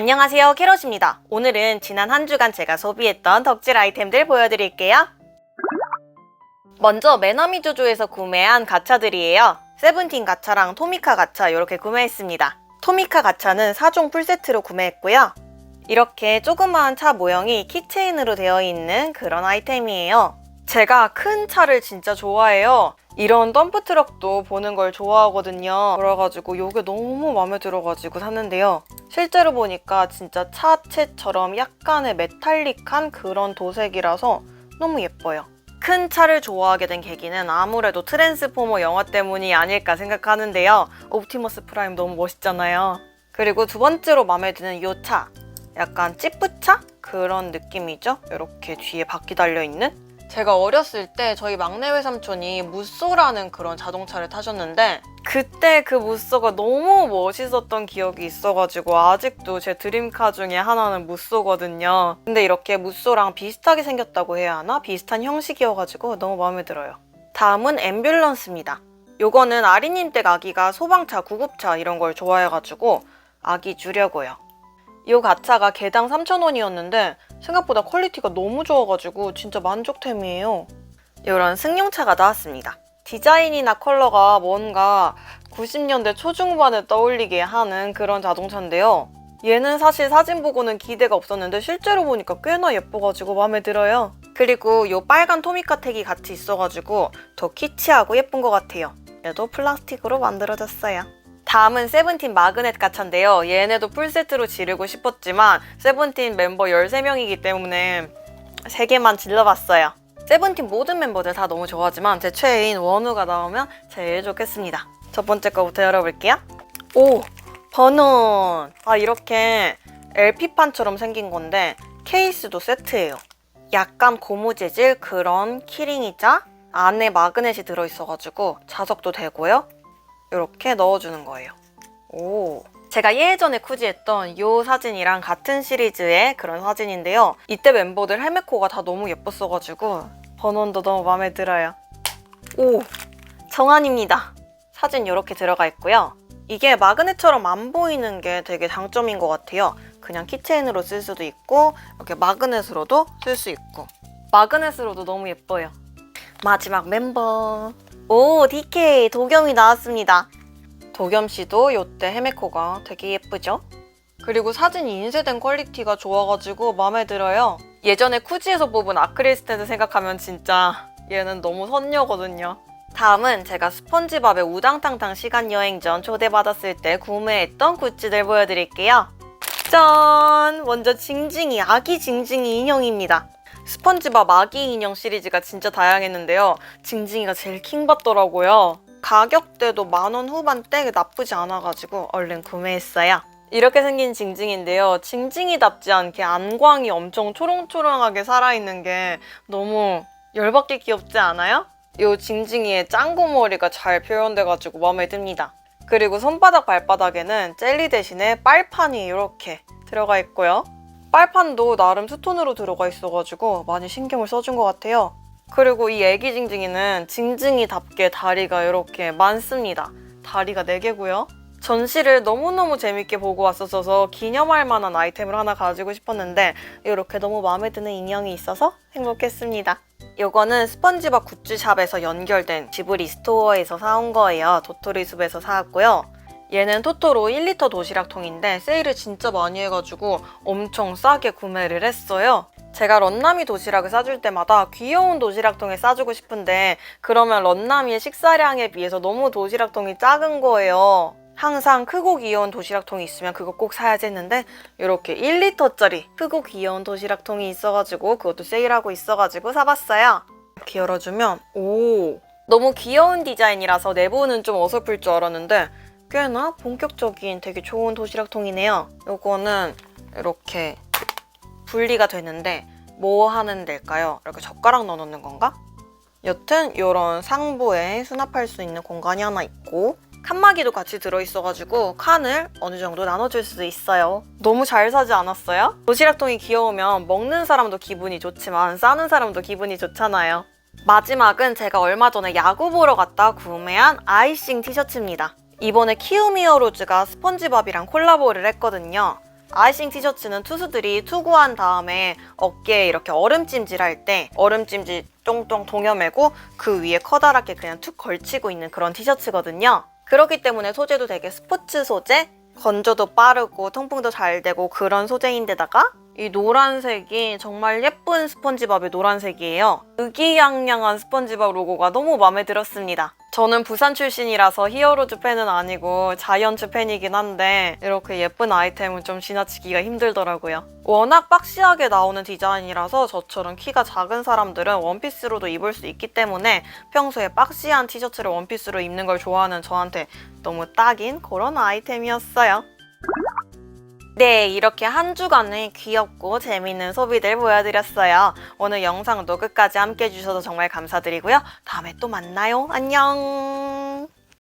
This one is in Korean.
안녕하세요 캐럿입니다. 오늘은 지난 한 주간 제가 소비했던 덕질 아이템들 보여드릴게요. 먼저 매너미조조에서 구매한 가차들이에요. 세븐틴 가차랑 토미카 가차 이렇게 구매했습니다. 토미카 가차는 4종 풀세트로 구매했고요. 이렇게 조그마한 차 모형이 키체인으로 되어 있는 그런 아이템이에요. 제가 큰 차를 진짜 좋아해요. 이런 덤프트럭도 보는 걸 좋아하거든요. 그래가지고 이게 너무 마음에 들어가지고 샀는데요. 실제로 보니까 진짜 차체처럼 약간의 메탈릭한 그런 도색이라서 너무 예뻐요. 큰 차를 좋아하게 된 계기는 아무래도 트랜스포머 영화 때문이 아닐까 생각하는데요. 옵티머스 프라임 너무 멋있잖아요. 그리고 두 번째로 마음에 드는 이 차. 약간 찌뿌차? 그런 느낌이죠? 이렇게 뒤에 바퀴 달려있는? 제가 어렸을 때 저희 막내 외삼촌이 무쏘라는 그런 자동차를 타셨는데 그때 그 무쏘가 너무 멋있었던 기억이 있어가지고 아직도 제 드림카 중에 하나는 무쏘거든요. 근데 이렇게 무쏘랑 비슷하게 생겼다고 해야 하나? 비슷한 형식이어가지고 너무 마음에 들어요. 다음은 앰뷸런스입니다. 요거는 아리님 댁 아기가 소방차, 구급차 이런 걸 좋아해가지고 아기 주려고요. 이 가차가 개당 3,000원이었는데 생각보다 퀄리티가 너무 좋아가지고 진짜 만족템이에요. 이런 승용차가 나왔습니다. 디자인이나 컬러가 뭔가 90년대 초중반에 떠올리게 하는 그런 자동차인데요. 얘는 사실 사진 보고는 기대가 없었는데 실제로 보니까 꽤나 예뻐가지고 마음에 들어요. 그리고 이 빨간 토미카 택이 같이 있어가지고 더 키치하고 예쁜 것 같아요. 얘도 플라스틱으로 만들어졌어요. 다음은 세븐틴 마그넷 가차인데요. 얘네도 풀세트로 지르고 싶었지만 세븐틴 멤버 13명이기 때문에 3개만 질러봤어요. 세븐틴 모든 멤버들 다 너무 좋아하지만 제 최애인 원우가 나오면 제일 좋겠습니다. 첫 번째 거부터 열어볼게요. 오! 버논! 아 이렇게 LP판처럼 생긴 건데 케이스도 세트예요. 약간 고무 재질 그런 키링이자 안에 마그넷이 들어있어가지고 자석도 되고요. 이렇게 넣어주는 거예요. 오. 제가 예전에 쿠지했던 이 사진이랑 같은 시리즈의 그런 사진인데요. 이때 멤버들 헬메코가 다 너무 예뻤어가지고 번원도 너무 마음에 들어요. 오! 정한입니다. 사진 이렇게 들어가 있고요. 이게 마그넷처럼 안 보이는 게 되게 장점인 것 같아요. 그냥 키체인으로 쓸 수도 있고 이렇게 마그넷으로도 쓸 수 있고 마그넷으로도 너무 예뻐요. 마지막 멤버 오 DK 도겸이 나왔습니다. 도겸 씨도 이때 헤메코가 되게 예쁘죠? 그리고 사진이 인쇄된 퀄리티가 좋아가지고 마음에 들어요. 예전에 쿠지에서 뽑은 아크릴 스탠드 생각하면 진짜 얘는 너무 선녀거든요. 다음은 제가 스펀지밥의 우당탕탕 시간 여행전 초대받았을 때 구매했던 굿즈들 보여드릴게요. 짠! 먼저 징징이, 아기 징징이 인형입니다. 스펀지밥 아기 인형 시리즈가 진짜 다양했는데요. 징징이가 제일 킹받더라고요. 가격대도 만 원 후반대 나쁘지 않아가지고 얼른 구매했어요. 이렇게 생긴 징징인데요. 징징이답지 않게 안광이 엄청 초롱초롱하게 살아있는 게 너무 열받게 귀엽지 않아요? 이 징징이의 짱구 머리가 잘 표현돼가지고 마음에 듭니다. 그리고 손바닥 발바닥에는 젤리 대신에 빨판이 이렇게 들어가 있고요. 빨판도 나름 투톤으로 들어가 있어가지고 많이 신경을 써준 것 같아요. 그리고 이 애기 징징이는 징징이답게 다리가 이렇게 많습니다. 다리가 4개고요. 전시를 너무너무 재밌게 보고 왔었어서 기념할 만한 아이템을 하나 가지고 싶었는데 이렇게 너무 마음에 드는 인형이 있어서 행복했습니다. 요거는 스펀지밥 굿즈샵에서 연결된 지브리 스토어에서 사온 거예요. 도토리 숲에서 사왔고요. 얘는 토토로 1리터 도시락통인데 세일을 진짜 많이 해가지고 엄청 싸게 구매를 했어요. 제가 런나미 도시락을 싸줄 때마다 귀여운 도시락통에 싸주고 싶은데 그러면 런나미의 식사량에 비해서 너무 도시락통이 작은 거예요. 항상 크고 귀여운 도시락통이 있으면 그거 꼭 사야지 했는데 이렇게 1리터짜리 크고 귀여운 도시락통이 있어가지고 그것도 세일하고 있어가지고 사봤어요. 이렇게 열어주면 오 너무 귀여운 디자인이라서 내부는 좀 어설플 줄 알았는데 꽤나 본격적인 되게 좋은 도시락통이네요. 요거는 이렇게 분리가 되는데 뭐 하는 데일까요? 이렇게 젓가락 넣어놓는 건가? 여튼 이런 상부에 수납할 수 있는 공간이 하나 있고 칸막이도 같이 들어있어가지고 칸을 어느 정도 나눠줄 수도 있어요. 너무 잘 사지 않았어요? 도시락통이 귀여우면 먹는 사람도 기분이 좋지만 싸는 사람도 기분이 좋잖아요. 마지막은 제가 얼마 전에 야구 보러 갔다 구매한 아이싱 티셔츠입니다. 이번에 키움 히어로즈가 스펀지밥이랑 콜라보를 했거든요. 아이싱 티셔츠는 투수들이 투구한 다음에 어깨에 이렇게 얼음찜질 할 때 얼음찜질 똥똥 동여매고 그 위에 커다랗게 그냥 툭 걸치고 있는 그런 티셔츠거든요. 그렇기 때문에 소재도 되게 스포츠 소재, 건조도 빠르고 통풍도 잘 되고 그런 소재인데다가 이 노란색이 정말 예쁜 스펀지밥의 노란색이에요. 의기양양한 스펀지밥 로고가 너무 마음에 들었습니다. 저는 부산 출신이라서 히어로즈 팬은 아니고 자이언츠 팬이긴 한데 이렇게 예쁜 아이템은 좀 지나치기가 힘들더라고요. 워낙 박시하게 나오는 디자인이라서 저처럼 키가 작은 사람들은 원피스로도 입을 수 있기 때문에 평소에 박시한 티셔츠를 원피스로 입는 걸 좋아하는 저한테 너무 딱인 그런 아이템이었어요. 네, 이렇게 한 주간의 귀엽고 재미있는 소비들 보여드렸어요. 오늘 영상도 끝까지 함께 해주셔서 정말 감사드리고요. 다음에 또 만나요. 안녕!